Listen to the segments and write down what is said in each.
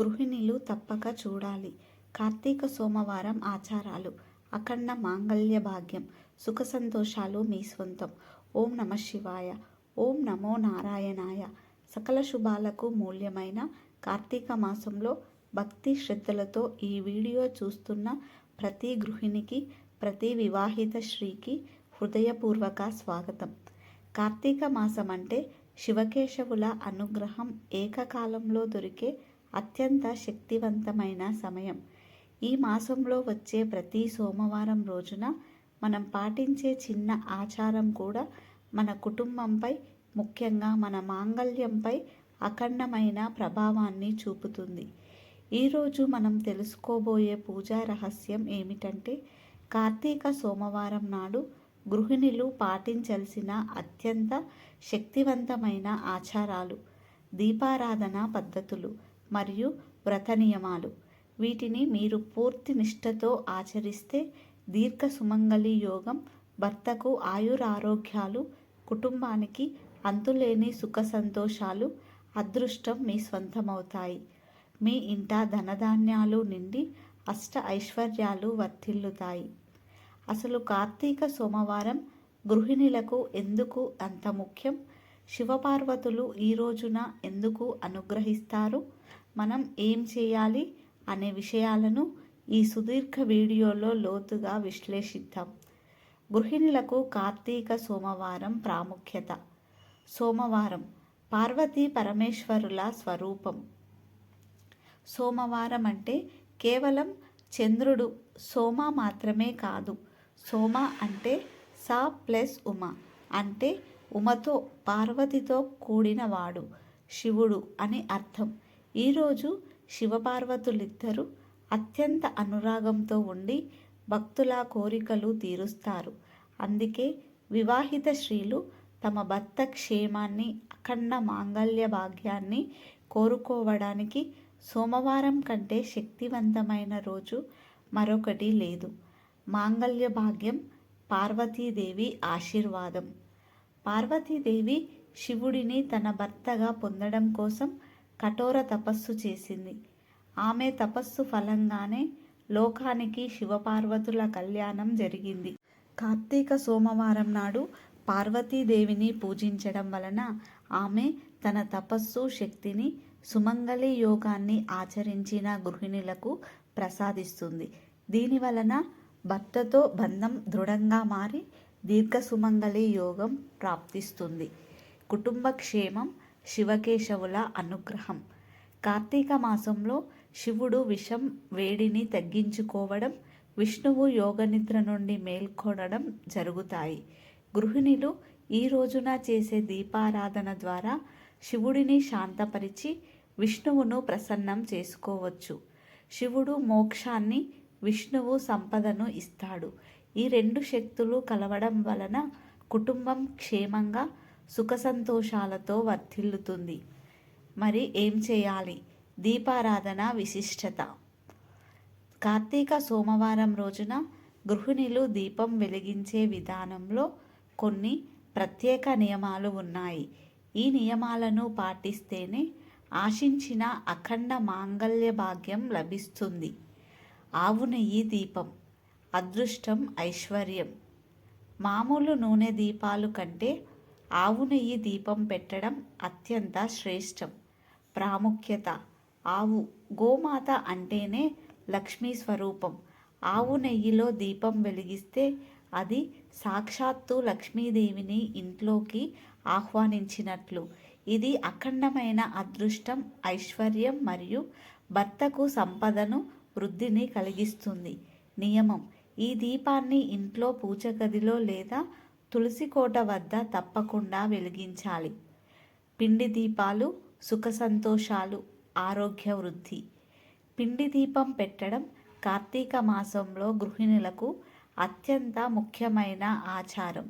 గృహిణులు తప్పక చూడాలి. కార్తీక సోమవారం ఆచారాలు. అఖండ మాంగళ్య భాగ్యం. సుఖ సంతోషాలు మీ సొంతం ఓం నమ శివాయ. ఓం నమో నారాయణాయ. సకల శుభాలకు మూల్యమైన కార్తీక మాసంలో భక్తి శ్రద్ధలతో ఈ వీడియో చూస్తున్న ప్రతి గృహిణికి ప్రతి వివాహిత శ్రీకి హృదయపూర్వక స్వాగతం. కార్తీక మాసం అంటే శివకేశవుల అనుగ్రహం ఏకకాలంలో దొరికే అత్యంత శక్తివంతమైన సమయం. ఈ మాసంలో వచ్చే ప్రతి సోమవారం రోజున మనం పాటించే చిన్న ఆచారం కూడా మన కుటుంబంపై ముఖ్యంగా మన మాంగళ్యంపై అఖండమైన ప్రభావాన్ని చూపుతుంది. ఈరోజు మనం తెలుసుకోబోయే పూజా రహస్యం ఏమిటంటే కార్తీక సోమవారం నాడు గృహిణులు పాటించాల్సిన అత్యంత శక్తివంతమైన ఆచారాలు దీపారాధన పద్ధతులు. మరియు వ్రత నియమాలు. వీటిని మీరు పూర్తి నిష్ఠతో ఆచరిస్తే దీర్ఘ సుమంగళి యోగం భర్తకు ఆయురారోగ్యాలు కుటుంబానికి అంతులేని సుఖ సంతోషాలు అదృష్టం మీ స్వంతమవుతాయి. మీ ఇంట ధనధాన్యాలు నిండి అష్ట ఐశ్వర్యాలు వర్ధిల్లుతాయి. అసలు కార్తీక సోమవారం గృహిణులకు ఎందుకు అంత ముఖ్యం? శివపార్వతులు ఈ రోజున ఎందుకు అనుగ్రహిస్తారు? మనం ఏం చేయాలి అనే విషయాలను ఈ సుదీర్ఘ వీడియోలో లోతుగా విశ్లేషిద్దాం. గృహిణులకు కార్తీక సోమవారం ప్రాముఖ్యత. సోమవారం పార్వతీ పరమేశ్వరుల స్వరూపం. సోమవారం అంటే కేవలం చంద్రుడు సోమ మాత్రమే కాదు. సోమ అంటే సా ప్లస్ ఉమ. అంటే ఉమతో పార్వతితో కూడినవాడు. శివుడు అని అర్థం. ఈరోజు శివపార్వతులిద్దరూ అత్యంత అనురాగంతో ఉండి భక్తుల కోరికలు తీరుస్తారు. అందుకే వివాహిత స్త్రీలు తమ భర్త క్షేమాన్ని అఖండ మాంగళ్య భాగ్యాన్ని కోరుకోవడానికి సోమవారం కంటే శక్తివంతమైన రోజు మరొకటి లేదు. మాంగళ్య భాగ్యం పార్వతీదేవి ఆశీర్వాదం. పార్వతీదేవి శివుడిని తన భర్తగా పొందడం కోసం కఠోర తపస్సు చేసింది. ఆమె తపస్సు ఫలంగానే లోకానికి శివపార్వతుల కళ్యాణం జరిగింది. కార్తీక సోమవారం నాడు పార్వతీదేవిని పూజించడం వలన ఆమె తన తపస్సు శక్తిని సుమంగళి యోగాన్ని ఆచరించిన గృహిణులకు ప్రసాదిస్తుంది. దీని వలన భర్తతో బంధం దృఢంగా మారి దీర్ఘ సుమంగళి యోగం ప్రాప్తిస్తుంది. కుటుంబ క్షేమం శివకేశవుల అనుగ్రహం. కార్తీక మాసంలో శివుడు విషం వేడిని తగ్గించుకోవడం విష్ణువు యోగనిద్ర నుండి మేల్కొనడం జరుగుతాయి. గృహిణులు ఈ రోజున చేసే దీపారాధన ద్వారా శివుడిని శాంతపరిచి విష్ణువును ప్రసన్నం చేసుకోవచ్చు. శివుడు మోక్షాన్ని విష్ణువు సంపదను ఇస్తాడు. ఈ రెండు శక్తులు కలవడం వలన కుటుంబం క్షేమంగా సుఖ సంతోషాలతో వర్ధిల్లుతుంది. మరి ఏం చేయాలి? దీపారాధన విశిష్టత. కార్తీక సోమవారం రోజున గృహిణులు దీపం వెలిగించే విధానంలో కొన్ని ప్రత్యేక నియమాలు ఉన్నాయి. ఈ నియమాలను పాటిస్తేనే ఆశించిన అఖండ మాంగళ్య భాగ్యం లభిస్తుంది. ఆవు నెయ్యి దీపం అదృష్టం ఐశ్వర్యం. మామూలు నూనె దీపాలు కంటే ఆవు నెయ్యి దీపం పెట్టడం అత్యంత శ్రేష్టం. ప్రాముఖ్యత. ఆవు గోమాత అంటేనే లక్ష్మీ స్వరూపం. ఆవు నెయ్యిలో దీపం వెలిగిస్తే అది సాక్షాత్తు లక్ష్మీదేవిని ఇంట్లోకి ఆహ్వానించినట్లు. ఇది అఖండమైన అదృష్టం ఐశ్వర్యం మరియు భర్తకు సంపదను వృద్ధిని కలిగిస్తుంది. నియమం. ఈ దీపాన్ని ఇంట్లో పూజ గదిలో లేదా తులసి కోట వద్ద తప్పకుండా వెలిగించాలి. పిండి దీపాలు సుఖ సంతోషాలు ఆరోగ్య వృద్ధి. పిండి దీపం పెట్టడం కార్తీక మాసంలో గృహిణులకు అత్యంత ముఖ్యమైన ఆచారం.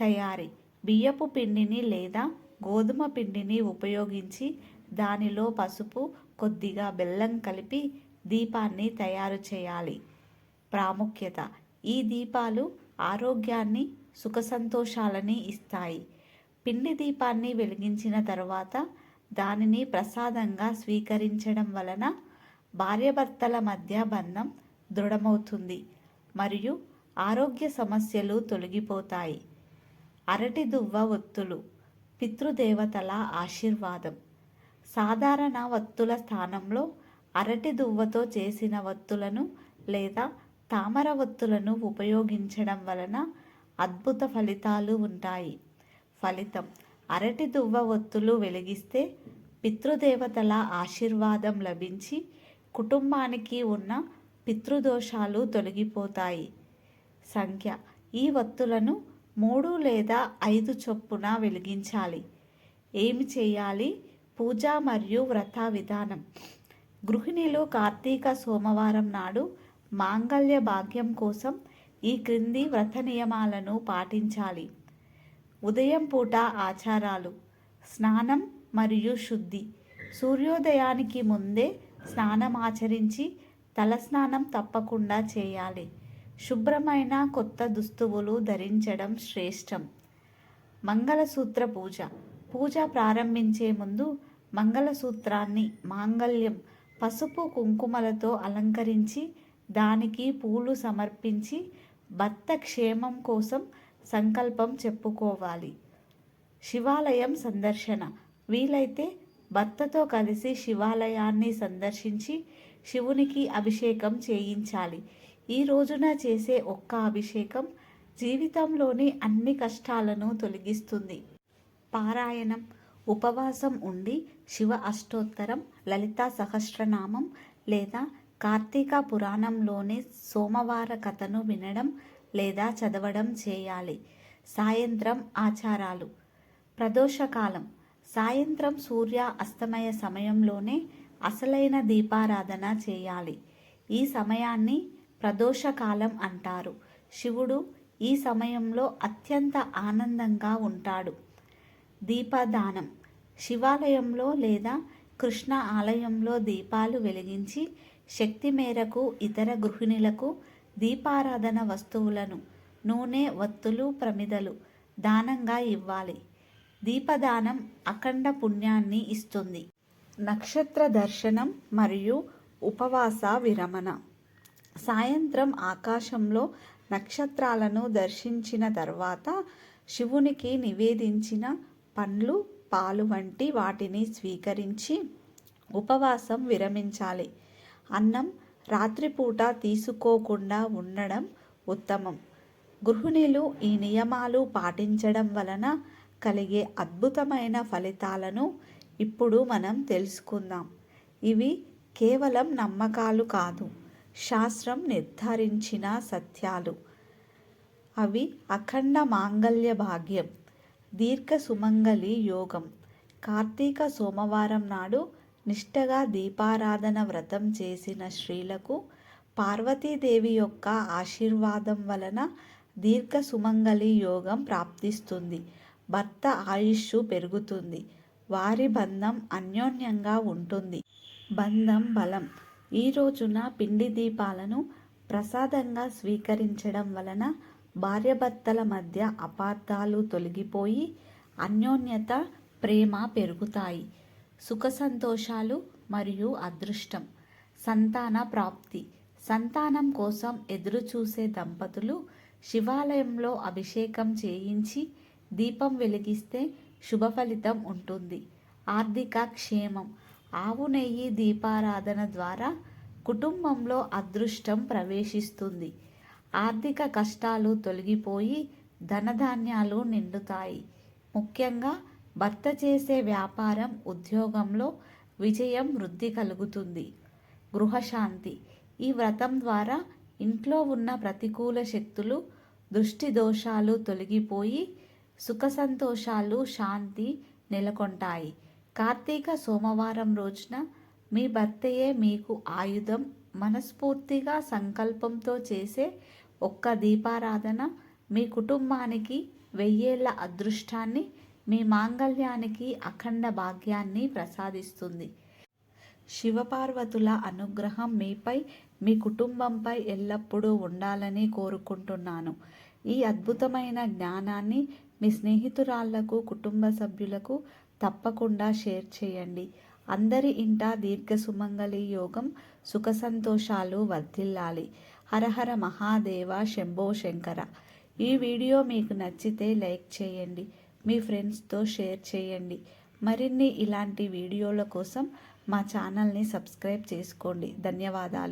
తయారీ. బియ్యపు పిండిని లేదా గోధుమ పిండిని ఉపయోగించి దానిలో పసుపు కొద్దిగా బెల్లం కలిపి దీపాన్ని తయారు చేయాలి. ప్రాముఖ్యత. ఈ దీపాలు ఆరోగ్యాన్ని సుఖ సంతోషాలని ఇస్తాయి. పిండి దీపాన్ని వెలిగించిన తర్వాత దానిని ప్రసాదంగా స్వీకరించడం వలన భార్యాభర్తల మధ్య బంధం దృఢమవుతుంది మరియు ఆరోగ్య సమస్యలు తొలగిపోతాయి. అరటి దువ్వ ఒత్తులు పితృదేవతల ఆశీర్వాదం. సాధారణ వత్తుల స్థానంలో అరటి దువ్వతో చేసిన వత్తులను లేదా తామర వత్తులను ఉపయోగించడం వలన అద్భుత ఫలితాలు ఉంటాయి. ఫలితం అరటి దువ్వ ఒత్తులు వెలిగిస్తే పితృదేవతల ఆశీర్వాదం లభించి కుటుంబానికి ఉన్న పితృదోషాలు తొలగిపోతాయి. సంఖ్య ఈ వత్తులను మూడు లేదా ఐదు చొప్పున వెలిగించాలి. ఏమి చేయాలి? పూజ మరియు వ్రత విధానం. గృహిణులు కార్తీక సోమవారం నాడు మాంగళ్య భాగ్యం కోసం ఈ క్రింది వ్రత నియమాలను పాటించాలి. ఉదయం పూట ఆచారాలు స్నానం మరియు శుద్ధి. సూర్యోదయానికి ముందే స్నానం ఆచరించి తలస్నానం తప్పకుండా చేయాలి. శుభ్రమైన కొత్త దుస్తువులు ధరించడం శ్రేష్టం. మంగళసూత్ర పూజ. పూజ ప్రారంభించే ముందు మంగళసూత్రాన్ని మాంగళ్యం పసుపు కుంకుమలతో అలంకరించి దానికి పూలు సమర్పించి భర్త క్షేమం కోసం సంకల్పం చెప్పుకోవాలి. శివాలయం సందర్శన. వీలైతే భర్తతో కలిసి శివాలయాన్ని సందర్శించి శివునికి అభిషేకం చేయించాలి. ఈ రోజున చేసే ఒక్క అభిషేకం జీవితంలోని అన్ని కష్టాలను తొలగిస్తుంది. పారాయణం ఉపవాసం ఉండి శివ అష్టోత్తరం లలితా సహస్రనామం లేదా కార్తీక పురాణంలోని సోమవార కథను వినడం లేదా చదవడం చేయాలి. సాయంత్రం ఆచారాలు. ప్రదోషకాలం. సాయంత్రం సూర్య అస్తమయ సమయంలోనే అసలైన దీపారాధన చేయాలి. ఈ సమయాన్ని ప్రదోషకాలం అంటారు. శివుడు ఈ సమయంలో అత్యంత ఆనందంగా ఉంటాడు. దీపదానం. శివాలయంలో లేదా కృష్ణ ఆలయంలో దీపాలు వెలిగించి శక్తి మేరకు ఇతర గృహిణులకు దీపారాధన వస్తువులను నూనె వత్తులు ప్రమిదలు దానంగా ఇవ్వాలి. దీపదానం అఖండ పుణ్యాన్ని ఇస్తుంది. నక్షత్ర దర్శనం మరియు ఉపవాస విరమణ. సాయంత్రం ఆకాశంలో నక్షత్రాలను దర్శించిన తర్వాత శివునికి నివేదించిన పండ్లు పాలు వంటి వాటిని స్వీకరించి ఉపవాసం విరమించాలి. అన్నం రాత్రిపూట తీసుకోకుండా ఉండడం ఉత్తమం. గృహిణులు ఈ నియమాలు పాటించడం వలన కలిగే అద్భుతమైన ఫలితాలను ఇప్పుడు మనం తెలుసుకుందాం. ఇవి కేవలం నమ్మకాలు కాదు శాస్త్రం నిర్ధారించిన సత్యాలు. అవి అఖండ మాంగళ్య భాగ్యం దీర్ఘ సుమంగళి యోగం. కార్తీక సోమవారం నాడు నిష్టగా దీపారాధన వ్రతం చేసిన స్త్రీలకు పార్వతీదేవి యొక్క ఆశీర్వాదం వలన దీర్ఘ సుమంగళి యోగం ప్రాప్తిస్తుంది. భర్త ఆయుష్ పెరుగుతుంది. వారి బంధం అన్యోన్యంగా ఉంటుంది. బంధం బలం. ఈ రోజున పిండి దీపాలను ప్రసాదంగా స్వీకరించడం వలన భార్యాభర్తల మధ్య అపార్థాలు తొలగిపోయి అన్యోన్యత ప్రేమ పెరుగుతాయి. సుఖ సంతోషాలు మరియు అదృష్టం సంతాన ప్రాప్తి. సంతానం కోసం ఎదురుచూసే దంపతులు శివాలయంలో అభిషేకం చేయించి దీపం వెలిగిస్తే శుభ ఫలితం ఉంటుంది. ఆర్థిక క్షేమం. ఆవు నెయ్యి దీపారాధన ద్వారా కుటుంబంలో అదృష్టం ప్రవేశిస్తుంది. ఆర్థిక కష్టాలు తొలగిపోయి ధనధాన్యాలు నిండుతాయి. ముఖ్యంగా భర్త చేసే వ్యాపారం ఉద్యోగంలో విజయం వృద్ధి కలుగుతుంది. గృహశాంతి. ఈ వ్రతం ద్వారా ఇంట్లో ఉన్న ప్రతికూల శక్తులు దృష్టి దోషాలు తొలగిపోయి సుఖ సంతోషాలు శాంతి నెలకొంటాయి. కార్తీక సోమవారం రోజున మీ భర్తయే మీకు ఆయుధం. మనస్ఫూర్తిగా సంకల్పంతో చేసే ఒక్క దీపారాధన మీ కుటుంబానికి వెయ్యేళ్ళ అదృష్టాన్ని మీ మాంగళ్యానికి అఖండ భాగ్యాన్ని ప్రసాదిస్తుంది. శివపార్వతుల అనుగ్రహం మీపై మీ కుటుంబంపై ఎల్లప్పుడూ ఉండాలని కోరుకుంటున్నాను. ఈ అద్భుతమైన జ్ఞానాన్ని మీ స్నేహితురాళ్ళకు కుటుంబ సభ్యులకు తప్పకుండా షేర్ చేయండి. అందరి ఇంట దీర్ఘ సుమంగళి యోగం సుఖ సంతోషాలు వర్ధిల్లాలి. హరహర మహాదేవ శంభో శంకర. ఈ వీడియో మీకు నచ్చితే లైక్ చేయండి. మీ ఫ్రెండ్స్తో షేర్ చేయండి. మరిన్ని ఇలాంటి వీడియోల కోసం మా ఛానల్ని సబ్స్క్రైబ్ చేసుకోండి. ధన్యవాదాలు.